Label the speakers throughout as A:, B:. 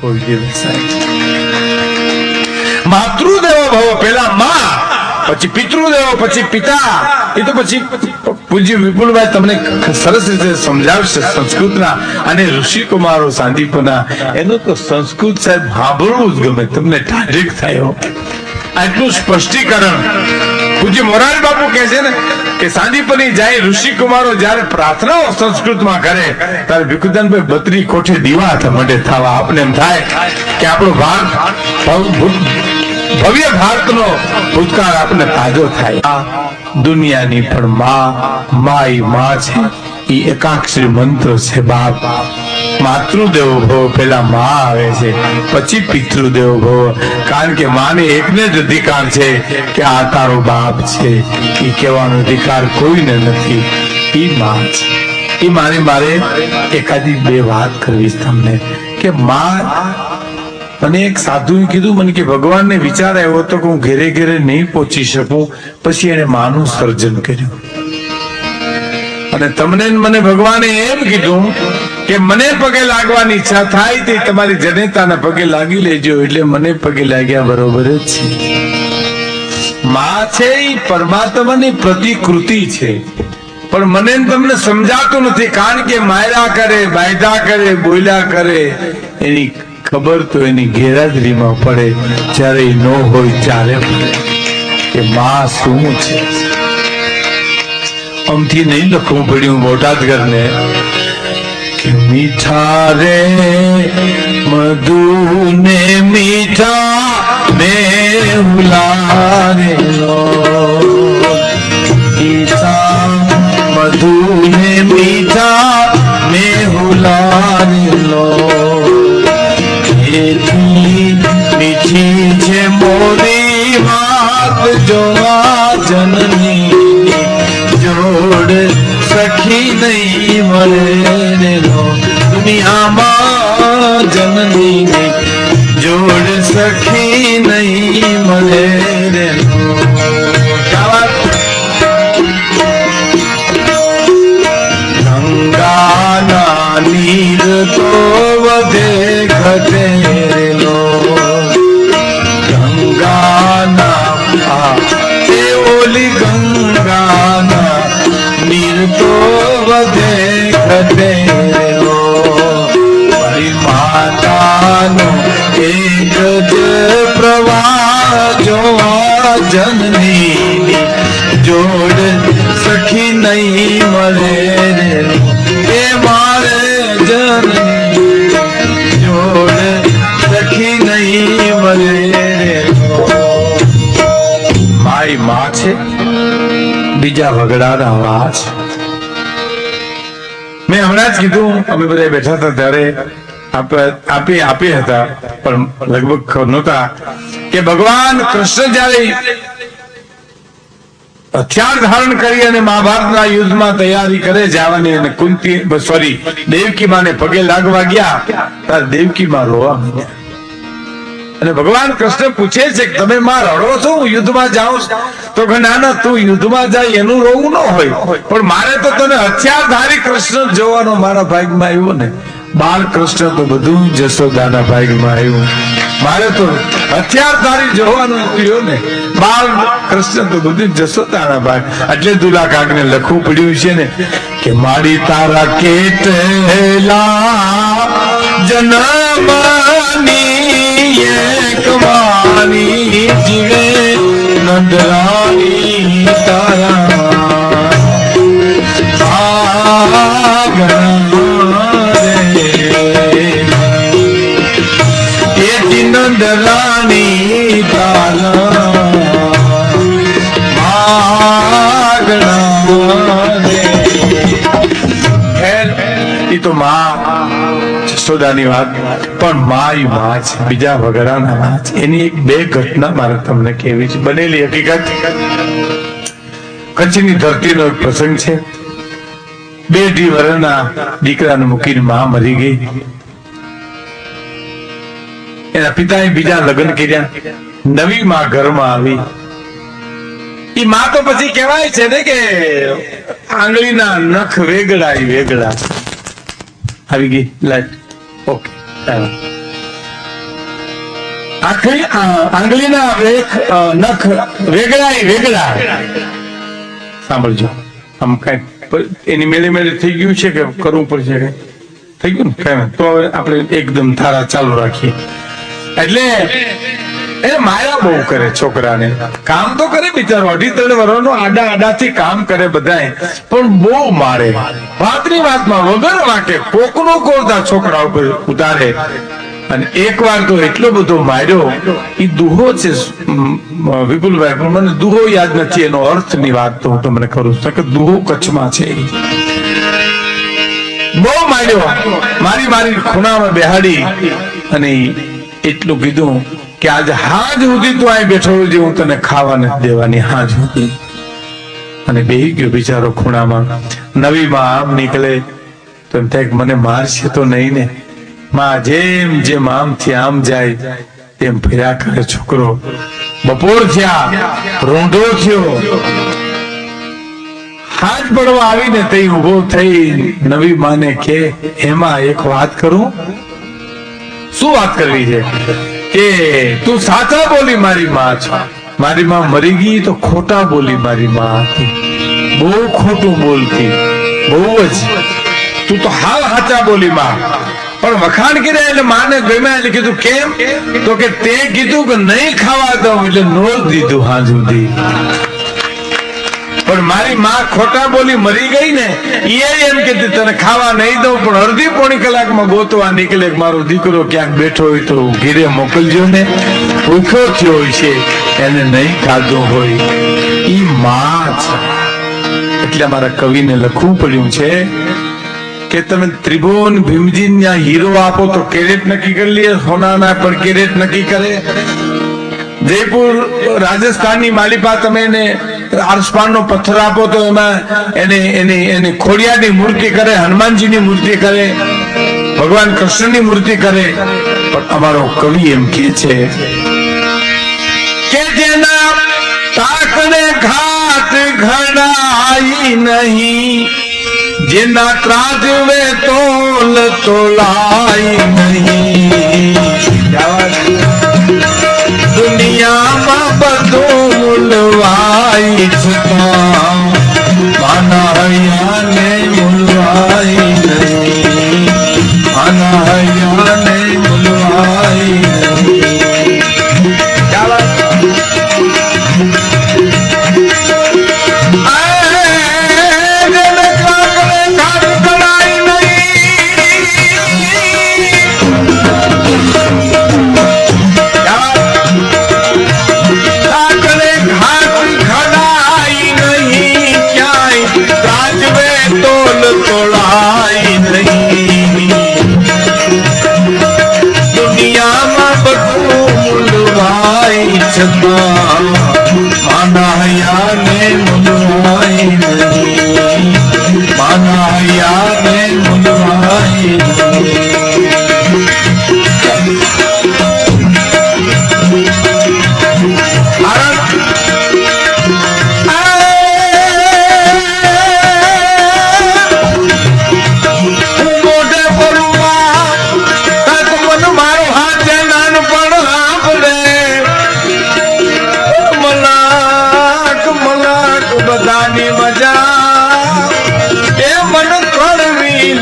A: કોઈ દિવસ માતૃદેવો ભવ, પેલા માં, પછી પિતૃદેવો, પછી પિતા. એ તો પછી પૂજ્ય વિપુલભાઈ તમને સરસ રીતે સમજાવશે સંસ્કૃતના અને ઋષિ કુમારો સાંદીપના. એનું તો સંસ્કૃત સાહેબ સાંભળવું જ ગમે. તમને ડાયરેક્ટ થાય આટલું સ્પષ્ટીકરણ. પૂજ્ય મોરારી બાપુ કહે છે ને કે સાંદીપની જાય ઋષિકુમારો જ્યારે પ્રાર્થનાઓ સંસ્કૃતમાં કરે, ત્યારે ભીખુદાનભાઈ બત્રી કોઠે દીવા મંડે થવા. આપને એમ થાય કે આપણો ભારત ભવ્ય ભારત ભારતનો ભૂતકાળ આપણને તાજો થાય. આ દુનિયાની પણ માં માયમાં છે. એ મંત્ર છે બાપ. માતૃદેવો ભવ પેલા માં આવે છે, પછી પિતૃદેવો ભવ. કારણ કે માને એકને જ અધિકાર છે કે આ તારો બાપ છે. એ કહેવાનો અધિકાર કોઈને નથી. એ માં છે. એ મારે મારે એકાદી બે વાત કરવી તમને. કે માં, મને એક સાધુએ કીધું, મને કે ભગવાનને વિચાર આવ્યો હતો કે હું ઘેરે ઘેરે નહીં પહોંચી શકું. પછી એને માનું સર્જન કર્યું. અને તમને મને ભગવાને એમ કીધું કે મને પગે લાગવાની ઈચ્છા થાય તે તમારી જનેતાના પગે લાગી લેજો એટલે મને પગે લાગ્યા બરોબર જ છે. મા છે એ પરમાત્માની પ્રતિકૃતિ છે. પણ મને તમને સમજાતું નથી કારણ કે માયરા કરે બાયદા કરે બોલ્યા કરે. એની ખબર તો એની ગેરહાજરીમાં પડે. જ્યારે ન હોય ત્યારે કે મા શું છે? આમથી નહીં લખવું પડ્યું બોટાદ ઘરને કે મીઠા રે મધુ ને મીઠા મે ઉલારેલો સખી નહીં મળે દુનિયામાં જનની ને જોડ સખી નહીં મળે રે? ગંગાના નીર તો વધે ઘટે. માતાનો એક જ પ્રવાહ જોવા જનની જોડ સખી નહીં મળે એ મારે જનની જોડ સખી નહીં મળે માયમાં છે. બીજા વગડાના વાહ છે મેં હમણાં જ કીધું, અમે બધા બેઠા હતા ત્યારે આપી આપી હતા, પણ લગભગ નહોતા. કે ભગવાન કૃષ્ણ જ્યારે હથિયાર ધારણ કરી અને મહાભારતના યુદ્ધમાં તૈયારી કરે જવાની અને કુંતી સોરી દેવકી માને પગે લાગવા ગયા, ત્યારે દેવકી માં રોવા અને ભગવાન કૃષ્ણ પૂછે છે કે તમે માં રડો છો, હું યુદ્ધમાં જાઉં છું?" તો કે ના ના, તું યુદ્ધમાં જાય, એનું રોવું ન હોય. પણ મારે તો તને હથિયારધારી કૃષ્ણ જોવાનો મારા ભાગમાં આવ્યો ને. બાળ કૃષ્ણ તો બધું જશોદાના ભાગમાં આવ્યું. મારે તો હથિયારધારી જોવાનું થયું ને. બાળ કૃષ્ણ તો બધું જશોદાના ભાગ. એટલે દુલા કાકને લખવું પડ્યું છે ને કે મારી તારા કેટલા જન્મની એક વાણી જીવે નંદરાની તારા. એથી નંદરાણી તારા આગળ જશોદાની વાત. પણ માયમાં છે બીજા વગડાના માં એની એક બે ઘટના મારે તમને કેવી છે. બનેલી હકીકત, કચ્છની ધરતીનો એક પ્રસંગ છે. બે અઢી વર્ષના દીકરાને મૂકીને માં મરી ગઈ. એના પિતાએ બીજા લગ્ન કર્યા. નવી માં ઘરમાં આવી. એ માં તો પછી કહેવાય છે ને કે આંગળીના નખ વેગળા ઈ વેગળા. આવી ગઈ લાઈટ ઓકે આખરી આંગળીના વેખ નખ વેગળાય વેગળા સાંભળજો. આમ કઈ એની મેળે મેળે થઈ ગયું છે કે કરવું પડશે કઈ થઈ ગયું ને? કઈ. તો હવે આપણે એકદમ ધારા ચાલુ રાખીએ. એટલે એ માયા બહુ કરે છોકરાને. કામ તો કરે બિચારો, અઢી ત્રણ વર્ષનો આડા આડાથી કામ કરે બધાય. પણ બહુ મારે. વાતની વાતમાં વગર વાંકે કોકનો કોરતા છોકરા ઉપર ઉતારે. અને એક વાર તો એટલો બધો માર્યો એ દુહો છે વિપુલભાઈ, પણ મને દુહો યાદ નથી, એનો અર્થની વાત તો હું તમને કરું છું. કે દુહો કચ્છમાં છે બહુ માર્યો. મારી મારી ખૂણામાં બેહાડી અને એટલું કીધું કે આજ હાજ સુધી તું અહીં બેઠો રહેજે હું તને ખાવા નથી દેવાની, હાજ સુધી. અને બેહી ગયો બિચારો ખૂણામાં. નવી માં આમ નીકળે. તો એમ થાય મને મારશે તો નહીં ને. માં જેમ જેમ આમથી આમ જાય, તેમ ફેર્યા કરે છોકરો. બપોર થયા, રોંઢો થયો. હાથ પડવા આવીને તે ઊભો થઈ નવી માને કે એમાં એક વાત કરું? શું વાત કરવી છે? કે તું સાચા બોલી મારી માં છો. મારી માં મરી ગઈ તો ખોટા બોલી મારી માં હતી. બહુ ખોટું બોલતી. બહુ જ. તું તો હાવ સાચા બોલી માં. પણ વખાણ કર્યા એટલે માને ગમ્યા એટલે કીધું, કેમ? તો કે તે કીધું કે નહીં ખાવા દઉં, એટલે નો દીધું હાજુ સુધી પણ મારી માં ખોટા બોલી મરી ગઈ ને એ એમ કે તને ખાવા નહીં દઉં, પણ અડધી પોણી કલાકમાં ગોતવા નીકળે મારો દીકરો ક્યાંક બેઠો હોય તો ઘીરે મોકલજો ને. ભૂખ્યો થયો હોય છે, એને નહીં ખાધું હોય. એ માં છે. એટલે મારા કવિને લખવું પડ્યું છે કે તમે ત્રિભુવન ભીમજી હીરો આપો તો કેરેટ નક્કી કરી લઈએ સોનાના પણ કેરેટ નક્કી કરે. જયપુર, રાજસ્થાનની માલિપા તમે આરસપાનનો પથ્થર આપો તો એમાં એની એની એની ખોડિયાની મૂર્તિ કરે હનુમાનજીની મૂર્તિ કરે ભગવાન કૃષ્ણની મૂર્તિ કરે. પણ અમારો કવિ એમ કે છે કે જેના તાકને ઘાત ઘડાઈ નહીં જેના ત્રાજવે તોલ તોલાઈ નહીં. દુનિયામાં બધું મૂલવાય છતાં માના હૈયાને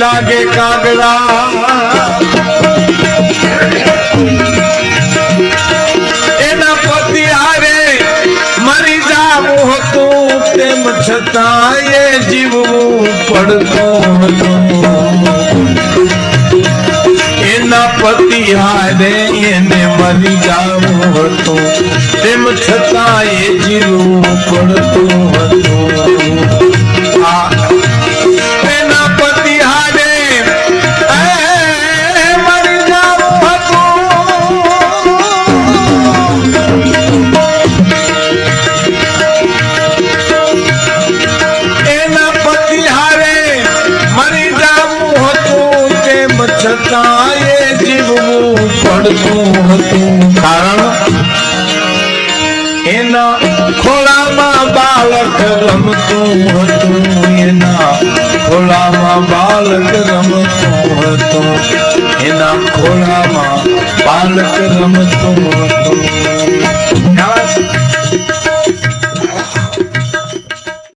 A: લાગે કાગડા. એના પતિ હારે મરી જાવું હતું, તેમ છતાં એ જીવવું પડતું પતિ હારે એને મરી જાવું હતું, તેમ છતાં એ જીવવું પડતું હતું. એના ખોળામાં બાળક રમતું હતું, એના ખોળામાં બાળક રમતું હતું, એના ખોળામાં બાળક રમતો હતો.